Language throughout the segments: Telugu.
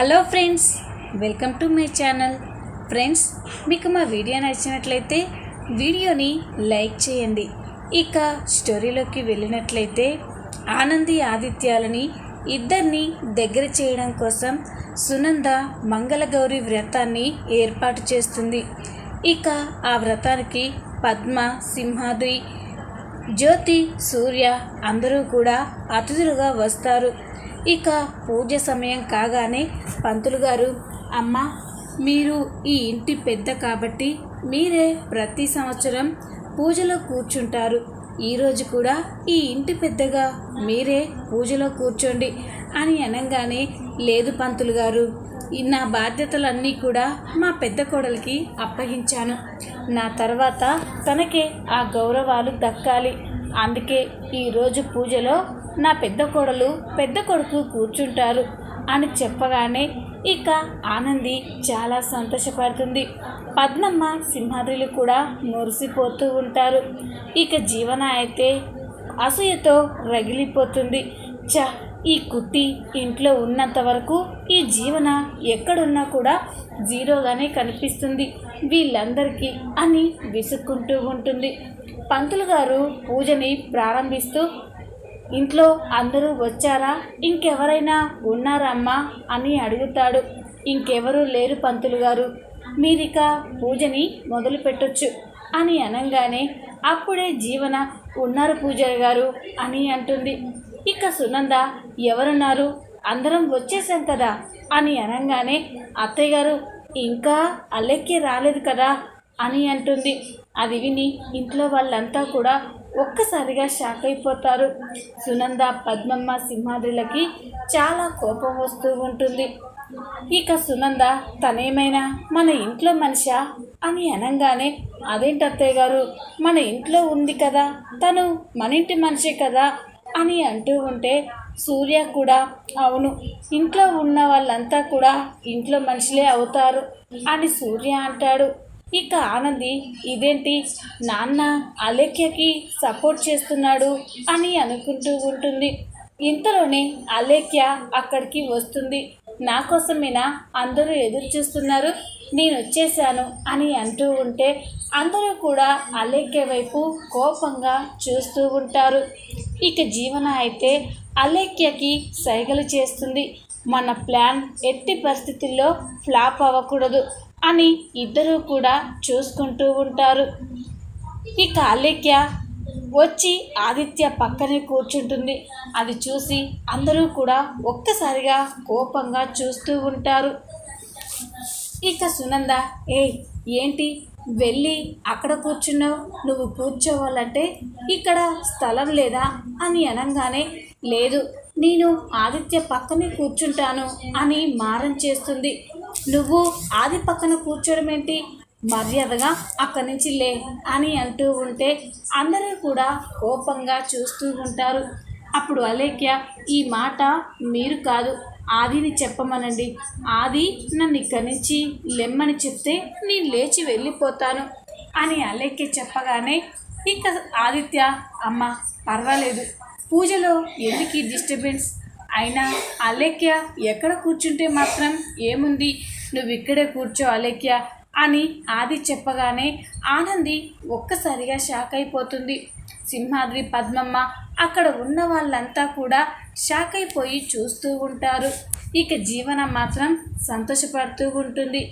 Hello friends welcome to my channel. Friends మీకు మా వీడియో నచ్చినట్లయితే వీడియోని లైక్ చేయండి. ఇక స్టోరీలోకి వెళ్ళినట్లయితే ఆనంది ఆదిత్యాలని ఇద్దరిని దగ్గర చేయడం కోసం సునంద మంగళగౌరి వ్రతాన్ని ఏర్పాటు చేస్తుంది. ఇక ఆ వ్రతానికి పద్మ సింహాద్రి జ్యోతి సూర్య అందరూ కూడా అతిథులుగా వస్తారు. ఇక పూజ సమయం కాగానే పంతులు గారు అమ్మ మీరు ఈ ఇంటి పెద్ద కాబట్టి మీరే ప్రతి సంవత్సరం పూజలో కూర్చుంటారు. ఈరోజు కూడా ఈ ఇంటి పెద్దగా మీరే పూజలో కూర్చోండి అని అనగానే లేదు పంతులు గారు నా బాధ్యతలన్నీ కూడా మా పెద్ద కోడలికి అప్పగించాను. నా తర్వాత తనకే ఆ గౌరవాలు దక్కాలి. అందుకే ఈరోజు పూజలో నా పెద్ద కోడలు పెద్ద కొడుకు కూర్చుంటారు అని చెప్పగానే ఇక ఆనంది చాలా సంతోషపడుతుంది. పద్మమ్మ సింహాద్రిలు కూడా మురిసిపోతూ ఉంటారు. ఇక జీవన అయితే అసూయతో రగిలిపోతుంది. చ ఈ కుట్టి ఇంట్లో ఉన్నంత వరకు ఈ జీవన ఎక్కడున్నా కూడా జీరోగానే కనిపిస్తుంది. వీళ్ళందరికీ అని విసుక్కుంటూ ఉంటుంది. పంతులు గారు పూజని ప్రారంభిస్తూ ఇంట్లో అందరూ వచ్చారా? ఇంకెవరైనా ఉన్నారా అమ్మా? అని అడుగుతాడు. ఇంకెవరూ లేరు పంతులు గారు. మీరిక పూజని మొదలు పెట్టొచ్చు. అని అనగానే అప్పుడే జీవన ఉన్నారు పూజారి గారు అని అంటుంది. ఇక సునంద ఎవరున్నారు? అందరం వచ్చేసాం కదా? అని అనగానే అత్తయ్య గారు ఇంకా అల్లెక్కి రాలేదు కదా? అని అంటుంది. అది విని ఇంట్లో వాళ్ళంతా కూడా ఒక్కసారిగా షాక్ అయిపోతారు. సునంద పద్మమ్మ సింహాద్రిలకి చాలా కోపం వస్తూ ఉంటుంది. ఇక సునంద తనేమైనా మన ఇంట్లో మనిషా? అని అనగానే అదేంటి అత్తయ్య గారు? మన ఇంట్లో ఉంది కదా. తను మన ఇంటి మనిషే కదా. అని అంటూ ఉంటే సూర్య కూడా అవును ఇంట్లో ఉన్న వాళ్ళంతా కూడా ఇంట్లో మనుషులే అవుతారు అని సూర్య అంటాడు. ఇక ఆనంది ఇదేంటి నాన్న అలేఖ్యకి సపోర్ట్ చేస్తున్నాడు అని అనుకుంటూ ఉంటుంది. ఇంతలోనే అలేఖ్య అక్కడికి వస్తుంది. నా కోసమేనా అందరూ ఎదురు చూస్తున్నారు? నేను వచ్చేసాను అని అంటూ ఉంటే అందరూ కూడా అలేఖ్య వైపు కోపంగా చూస్తూ ఉంటారు. ఇక జీవన అయితే అలేఖ్యకి సైగలు చేస్తుంది. మన ప్లాన్ ఎట్టి పరిస్థితుల్లో ఫ్లాప్ అవ్వకూడదు అని ఇద్దరూ కూడా చూసుకుంటూ ఉంటారు. ఇక అలేఖ్య వచ్చి ఆదిత్య పక్కనే కూర్చుంటుంది. అది చూసి అందరూ కూడా ఒక్కసారిగా కోపంగా చూస్తూ ఉంటారు. ఇక సునంద ఏ ఏంటి? వెళ్ళి అక్కడ కూర్చున్నావు నువ్వు కూర్చోవాలంటే ఇక్కడ స్థలం లేదా అని అనగానే లేదు నేను ఆదిత్య పక్కనే కూర్చుంటాను అని మారం చేస్తుంది. నువ్వు ఆది పక్కన కూర్చోడం ఏంటి మర్యాదగా అక్కడి నుంచి లే అని అంటూ ఉంటే అందరూ కూడా కోపంగా చూస్తూ ఉంటారు. అప్పుడు అలేఖ్య ఈ మాట మీరు కాదు ఆదిని చెప్పమనండి. ఆది నన్ను ఇక్కడి నుంచి లెమ్మని చెప్తే నేను లేచి వెళ్ళిపోతాను అని అలెక్కి చెప్పగానే ఇక ఆదిత్య అమ్మ పర్వాలేదు. పూజలో ఎందుకు ఈ డిస్టర్బెన్స్? అయినా అలేఖ్య ఎక్కడ కూర్చుంటే మాత్రం ఏముంది? నువ్వు ఇక్కడే కూర్చో అలేఖ్య అని ఆది చెప్పగానే ఆనంది ఒక్కసారిగా షాక్ అయిపోతుంది. సింహాద్రి పద్మమ్మ అక్కడ ఉన్న వాళ్ళంతా కూడా షాక్ అయిపోయి చూస్తూ ఉంటారు. ఇక జీవన మాత్రం సంతోషపడుతూ ఉంటుంది.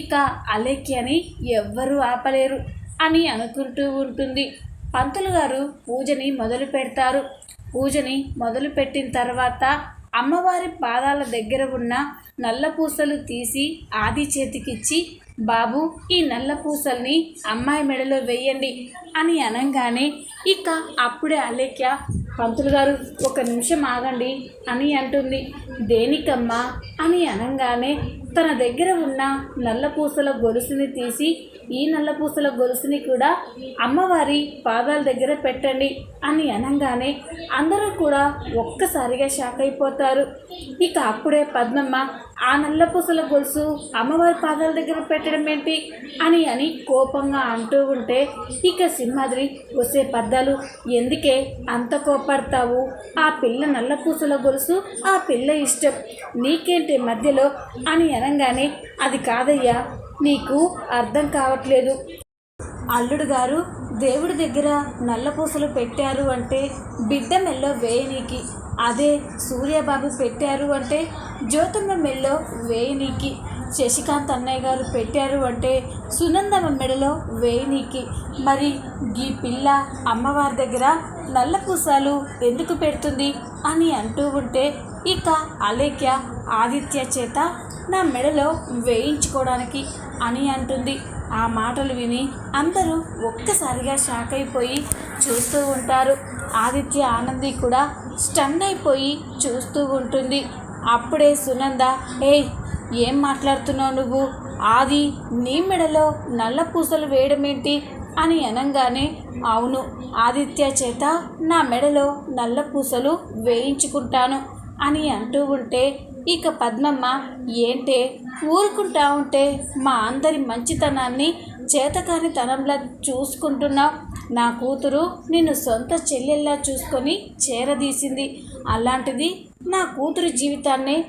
ఇక అలేఖ్యని ఎవ్వరూ ఆపలేరు అని అనుకుంటూ ఉంటుంది. పంతులు గారు పూజని మొదలు పెడతారు. పూజని మొదలుపెట్టిన తర్వాత అమ్మవారి పాదాల దగ్గర ఉన్న నల్ల పూసలు తీసి ఆది చేతికిచ్చి బాబు ఈ నల్ల పూసల్ని అమ్మాయి మెడలో వేయండి అని అనగానే ఇక అప్పుడే అలేఖ్య పంతులు గారు ఒక నిమిషం ఆగండి అని అంటుంది. దేనికమ్మా అని అనగానే తన దగ్గర ఉన్న నల్ల పూసల గొలుసుని తీసి ఈ నల్ల పూసల గొలుసుని కూడా అమ్మవారి పాదాల దగ్గర పెట్టండి అని అనగానే అందరూ కూడా ఒక్కసారిగా షాక్ అయిపోతారు. ఇక అప్పుడే పద్మమ్మ ఆ నల్లపూసల గొలుసు అమ్మవారి పాదాల దగ్గర పెట్టడం ఏంటి అని అని కోపంగా అంటూ ఉంటే ఇక సింహాద్రి వసే పద్దాలు ఎందుకే అంత కోపడతావు? ఆ పిల్ల నల్లపూసల గొలుసు ఆ పిల్ల ఇష్టం. నీకేంటి మధ్యలో? అని అనగానే అది కాదయ్యా నీకు అర్థం కావట్లేదు. అల్లుడు గారు దేవుడి దగ్గర నల్లపూసలు పెట్టారు అంటే బిడ్డ మెల్లో వేయనీకి. అదే సూర్యబాబు పెట్టారు అంటే జ్యోతమ్మ మెడలో వేయనీకి శశికాంత్ అన్నయ్య గారు పెట్టారు అంటే సునందమ్మ మెడలో వేయనీకి మరి ఈ పిల్ల అమ్మవారి దగ్గర నల్లపూసాలు ఎందుకు పెడుతుంది అని అంటూ ఉంటే ఇక అలేఖ్య ఆదిత్య చేత నా మెడలో వేయించుకోవడానికి అని అంటుంది. ఆ మాటలు విని అందరూ ఒక్కసారిగా షాక్ అయిపోయి చూస్తూ ఉంటారు. ఆదిత్య ఆనంది కూడా స్టన్ అయిపోయి చూస్తూ ఉంటుంది. అప్పుడే సునంద ఏయ్ ఏం మాట్లాడుతున్నావు నువ్వు? ఆది నీ మెడలో నల్ల పూసలు వేయడం ఏంటి అని అనగానే అవును ఆదిత్య చేత నా మెడలో నల్ల పూసలు వేయించుకుంటాను అని అంటూ ఉంటే ఇక పద్మమ్మ ఏంటే ఊరుకుంటా ఉంటే మా అందరి మంచితనాన్ని చేతకానితనంలా చూసుకుంటున్నావు? నా కూతురు నిన్ను సొంత చెల్లెల్లా చూసుకొని చేరదీసింది. అలాంటిది నా కూతురు జీవితాన్ని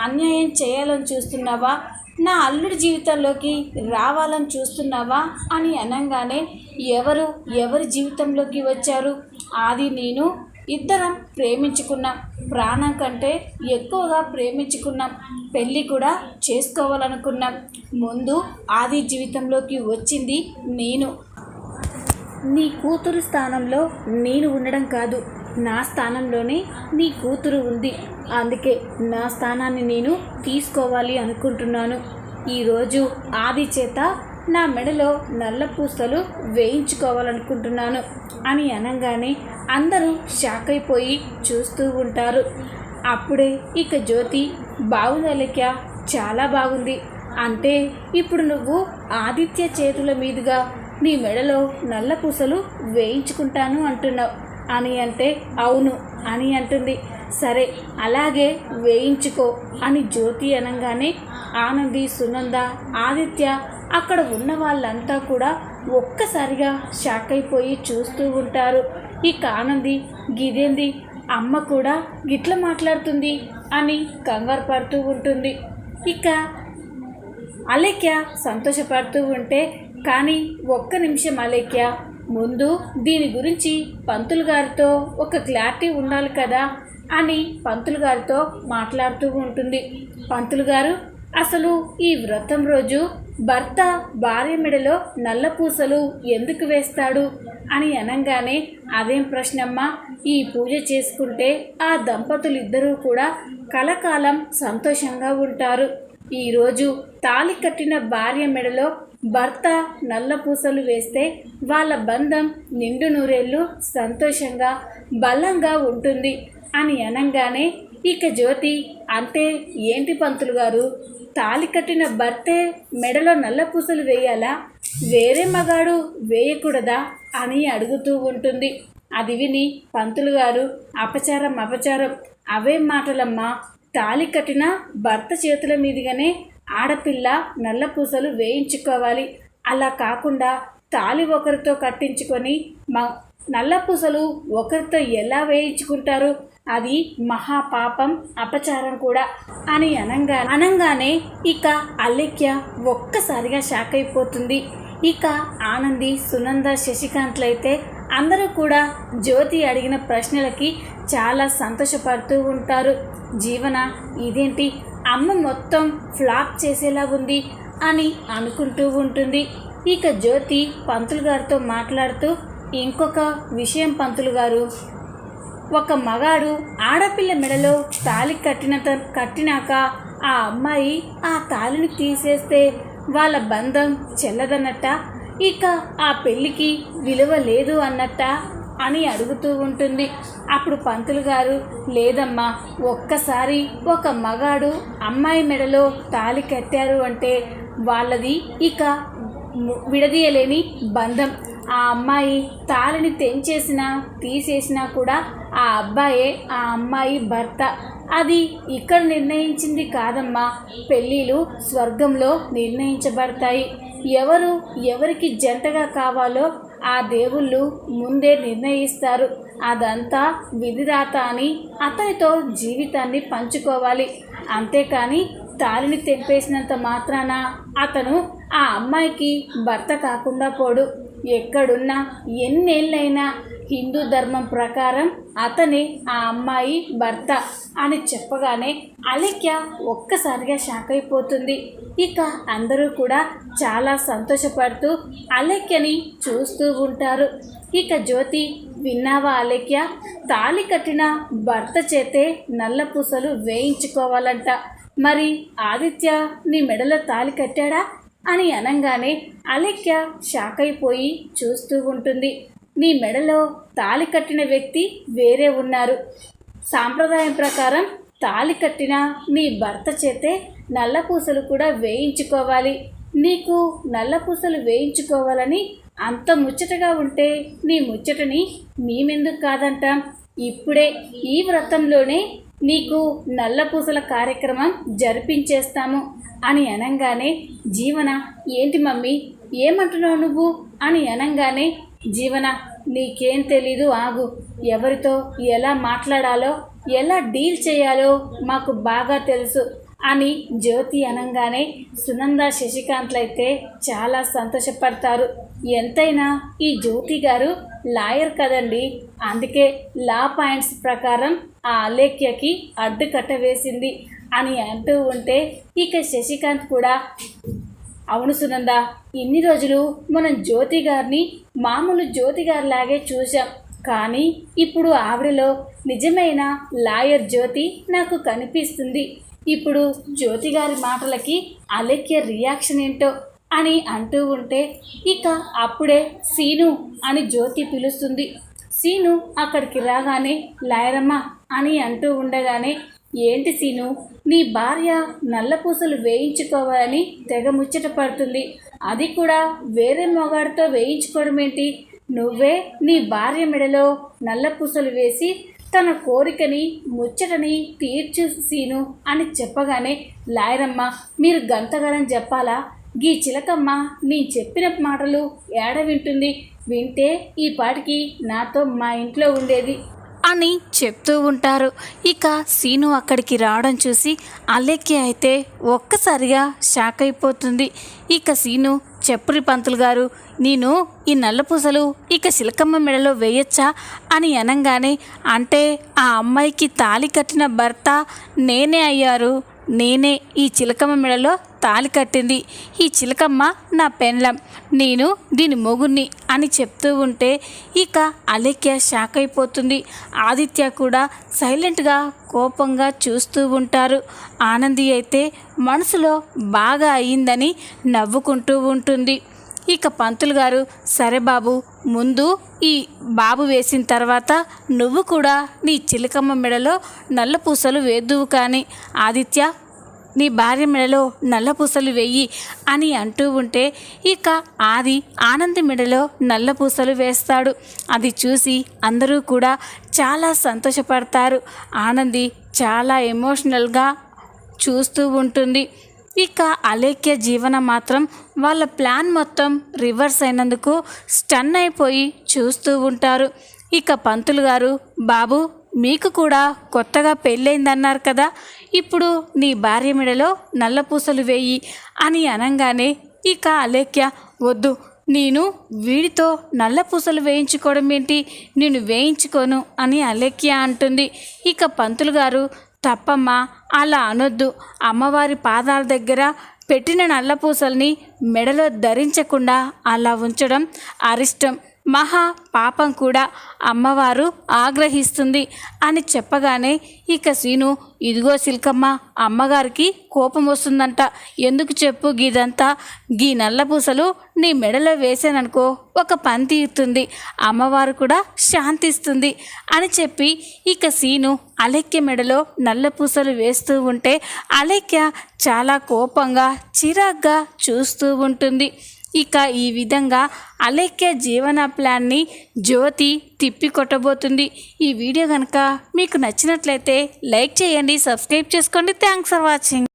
అన్యాయం చేయాలని చూస్తున్నావా? నా అల్లుడి జీవితంలోకి రావాలని చూస్తున్నావా? అని అనగానే ఎవరు ఎవరి జీవితంలోకి వచ్చారు? అది నేను ఇద్దరం ప్రేమించుకున్నాం. ప్రాణం కంటే ఎక్కువగా ప్రేమించుకున్నాం. పెళ్ళి కూడా చేసుకోవాలనుకున్నాం. ముందు ఆది జీవితంలోకి వచ్చింది నేను. నీ కూతురు స్థానంలో నేను ఉండడం కాదు. నా స్థానంలోనే నీ కూతురు ఉంది. అందుకే నా స్థానాన్ని నేను తీసుకోవాలి అనుకుంటున్నాను. ఈరోజు ఆది చేత నా మెడలో నల్ల పూసలు వేయించుకోవాలనుకుంటున్నాను అని అనగానే అందరూ షాక్ అయిపోయి చూస్తూ ఉంటారు. అప్పుడే ఇక జ్యోతి బాగుందలిక చాలా బాగుంది. అంటే ఇప్పుడు నువ్వు ఆదిత్య చేతుల మీదుగా నీ మెడలో నల్ల పూసలు వేయించుకుంటాను అంటున్నావు. అని అంటే అవును అని అంటుంది. సరే అలాగే వేయించుకో అని జ్యోతి అనగానే ఆనంది సునంద ఆదిత్య అక్కడ ఉన్న వాళ్ళంతా కూడా ఒక్కసారిగా షాక్ అయిపోయి చూస్తూ ఉంటారు. ఇక ఆనంది గిదేంది అమ్మ కూడా గిట్ల మాట్లాడుతుంది అని కంగారు పడుతూ ఉంటుంది. ఇక అలేఖ్య సంతోషపడుతూ ఉంటే కానీ ఒక్క నిమిషం అలేఖ్య ముందు దీని గురించి పంతులు గారితో ఒక క్లారిటీ ఉండాలి కదా అని పంతులు గారితో మాట్లాడుతూ ఉంటుంది. పంతులు గారు అసలు ఈ వ్రతం రోజు భర్త భార్య మెడలో నల్ల పూసలు ఎందుకు వేస్తాడు అని అనగానే అదేం ప్రశ్నమ్మా ఈ పూజ చేసుకుంటే ఆ దంపతులు ఇద్దరూ కూడా కలకాలం సంతోషంగా ఉంటారు. ఈరోజు తాళి కట్టిన భార్య మెడలో భర్త నల్ల పూసలు వేస్తే వాళ్ళ బంధం నిండు నూరేళ్ళు సంతోషంగా బలంగా ఉంటుంది అని అనగానే ఇక జ్యోతి అంటే ఏంటి పంతులు గారు? తాళి కట్టిన భర్తే మెడలో నల్ల పూసలు వేయాలా? వేరే మగాడు వేయకూడదా? అని అడుగుతూ ఉంటుంది. అది విని పంతులు గారు అపచారం అపచారం. అవే మాటలమ్మా. తాళి కట్టిన భర్త చేతుల మీదుగానే ఆడపిల్ల నల్ల పూసలు వేయించుకోవాలి. అలా కాకుండా తాళి ఒకరితో కట్టించుకొని మ నల్ల పూసలు ఒకరితో ఎలా వేయించుకుంటారు? అది మహాపాపం అపచారం కూడా అని అనంగా అనంగానే ఇక అల్లెక్య ఒక్కసారిగా షాక్ అయిపోతుంది. ఇక ఆనంది సునంద శశికాంత్లైతే అందరూ కూడా జ్యోతి అడిగిన ప్రశ్నలకి చాలా సంతోషపడుతూ ఉంటారు. జీవన ఇదేంటి? అమ్మ మొత్తం ఫ్లాప్ చేసేలా ఉంది అని అనుకుంటూ ఉంటుంది. ఇక జ్యోతి పంతులు గారితో మాట్లాడుతూ ఇంకొక విషయం పంతులు గారు. ఒక మగాడు ఆడపిల్ల మెడలో తాలి కట్టిన కట్టినాక ఆ అమ్మాయి ఆ తాళిని తీసేస్తే వాళ్ళ బంధం చెల్లదన్నట్ట. ఇక ఆ పెళ్ళికి విలువ లేదు అన్నట్ట అని అడుగుతూ ఉంటుంది. అప్పుడు పంతులు గారు లేదమ్మా ఒక్కసారి ఒక మగాడు అమ్మాయి మెడలో తాళి కట్టారు అంటే వాళ్ళది ఇక విడదీయలేని బంధం. ఆ అమ్మాయి తాళిని తెంచేసినా తీసేసినా కూడా ఆ అబ్బాయే ఆ అమ్మాయి భర్త. అది ఇక్కడ నిర్ణయించింది కాదమ్మా. పెళ్ళిళ్ళు స్వర్గంలో నిర్ణయించబడతాయి. ఎవరు ఎవరికి జంటగా కావాలో ఆ దేవుళ్ళు ముందే నిర్ణయిస్తారు. అదంతా విధిరాత అని అతనితో జీవితాన్ని పంచుకోవాలి. అంతేకాని తాలిని తెంపేసినంత మాత్రాన అతను ఆ అమ్మాయికి భర్త కాకుండా పోడు. ఎక్కడున్నా ఎన్నేళ్ళైనా హిందూ ధర్మం ప్రకారం అతనే ఆ అమ్మాయి భర్త అని చెప్పగానే అలెక్య ఒక్కసారిగా షాక్ అయిపోతుంది. ఇక అందరూ కూడా చాలా సంతోషపడుతూ అలెక్యని చూస్తూ ఉంటారు. ఇక జ్యోతి విన్నావా అలెక్య తాళి కట్టిన భర్త చేతే నల్ల పూసలు వేయించుకోవాలంట. మరి ఆదిత్య నీ మెడలో తాళి కట్టాడా? అని అనగానే అలెక్య షాక్ అయిపోయి చూస్తూ ఉంటుంది. నీ మెడలో తాళి కట్టిన వ్యక్తి వేరే ఉన్నారు. సాంప్రదాయం ప్రకారం తాళి కట్టిన నీ భర్త చేతే నల్లపూసలు కూడా వేయించుకోవాలి. నీకు నల్లపూసలు వేయించుకోవాలని అంత ముచ్చటగా ఉంటే నీ ముచ్చటని మేమెందుకు కాదంటాం? ఇప్పుడే ఈ వ్రతంలోనే నీకు నల్ల పూసల కార్యక్రమం జరిపించేస్తాము అని అనగానే జీవన ఏంటి మమ్మీ? ఏమంటున్నావు నువ్వు? అని అనగానే జీవన నీకేం తెలీదు ఆగు. ఎవరితో ఎలా మాట్లాడాలో ఎలా డీల్ చేయాలో మాకు బాగా తెలుసు. అని జ్యోతి అనగానే సునంద శశికాంత్లైతే చాలా సంతోషపడతారు. ఎంతైనా ఈ జ్యోతి గారు లాయర్ కదండి. అందుకే లా పాయింట్స్ ప్రకారం ఆ అలేఖ్యకి అడ్డుకట్ట వేసింది అని అంటూ ఉంటే ఇక శశికాంత్ కూడా అవును సునంద ఇన్ని రోజులు మనం జ్యోతి గారిని మామూలు జ్యోతి గారిలాగే చూసాం కానీ ఇప్పుడు ఆవిడలో నిజమైన లాయర్ జ్యోతి నాకు కనిపిస్తుంది. ఇప్పుడు జ్యోతి గారి మాటలకి అలెక్య రియాక్షన్ ఏంటో అని అంటూ ఉంటే ఇక అప్పుడే సీను అని జ్యోతి పిలుస్తుంది. సీను అక్కడికి రాగానే లాయరమ్మ అని అంటూ ఉండగానే ఏంటి సీను నీ భార్య నల్లపూసలు వేయించుకోవాలని తెగ ముచ్చట పడుతుంది. అది కూడా వేరే మొగాడితో వేయించుకోవడం ఏంటి నువ్వే నీ భార్య మెడలో నల్లపూసలు వేసి తన కోరికని ముచ్చటని తీర్చు సీను అని చెప్పగానే లాయరమ్మ మీరు గంతగలం చెప్పాలా? గీ చిలకమ్మ నీ చెప్పిన మాటలు ఏడ వింటుంది వింటే ఈ పాటికి నాతో మా ఇంట్లో ఉండేది అని చెప్తూ ఉంటారు. ఇక సీను అక్కడికి రావడం చూసి అలెక్కి అయితే ఒక్కసారిగా షాక్ అయిపోతుంది. ఇక సీను చెప్పురి పంతులు గారు నేను ఈ నల్లపూసలు ఇక శిలకమ్మ మెడలో వేయచ్చా? అని అనగానే అంటే ఆ అమ్మాయికి తాళి కట్టిన భర్త నేనే అయ్యారు. నేనే ఈ చిలకమ్మ మెడలో తాళి కట్టింది. ఈ చిలకమ్మ నా పెండ్లం. నేను దీని మొగుణ్ణి అని చెప్తూ ఉంటే ఇక అలేఖ్య షాక్ అయిపోతుంది. ఆదిత్య కూడా సైలెంట్గా కోపంగా చూస్తూ ఉంటారు. ఆనంది అయితే మనసులో బాగా అయిందని నవ్వుకుంటూ ఉంటుంది. ఇక పంతులు గారు సరే బాబు ముందు ఈ బాబు వేసిన తర్వాత నువ్వు కూడా నీ చిలకమ్మ మెడలో నల్ల పూసలు వేద్దువు కానీ ఆదిత్య నీ భార్య మెడలో నల్ల పూసలు వెయ్యి అని అంటూ ఉంటే ఇక ఆది ఆనంది మెడలో నల్ల పూసలు వేస్తాడు. అది చూసి అందరూ కూడా చాలా సంతోషపడతారు. ఆనంది చాలా ఎమోషనల్గా చూస్తూ ఉంటుంది. ఇక అలేఖ్య జీవన మాత్రం వాళ్ళ ప్లాన్ మొత్తం రివర్స్ అయినందుకు స్టన్ అయిపోయి చూస్తూ ఉంటారు. ఇక పంతులు గారు బాబు మీకు కూడా కొత్తగా పెళ్ళైందన్నారు కదా ఇప్పుడు నీ భార్య మెడలో నల్లపూసలు వేయి అని అనగానే ఇక అలేఖ్య వద్దు నేను వీడితో నల్ల పూసలు వేయించుకోవడం ఏంటి? నేను వేయించుకోను అని అలేఖ్య అంటుంది. ఇక పంతులు గారు తప్పమ్మా అలా అనొద్దు. అమ్మవారి పాదాల దగ్గర పెట్టిన నల్లపూసల్ని మెడలో ధరించకుండా అలా ఉంచడం అరిష్టం. మహా పాపం కూడా అమ్మవారు ఆగ్రహిస్తుంది అని చెప్పగానే ఇక సీను ఇదిగో సిల్కమ్మ అమ్మగారికి కోపం వస్తుందంట. ఎందుకు చెప్పు గీదంతా? గీ నల్లపూసలు నీ మెడలో వేసాననుకో ఒక పని తీరుతుంది. అమ్మవారు కూడా శాంతిస్తుంది అని చెప్పి ఇక సీను అలెక్య మెడలో నల్లపూసలు వేస్తూ ఉంటే అలెక్య చాలా కోపంగా చిరాగ్గా చూస్తూ ఉంటుంది. ఇక ఈ విధంగా అలేఖ్య జీవన ప్లాన్ని జ్యోతి తిప్పి కొట్టబోతుంది ఈ వీడియో కనుక మీకు నచ్చినట్లయితే లైక్ చేయండి సబ్స్క్రైబ్ చేసుకోండి. Thanks for watching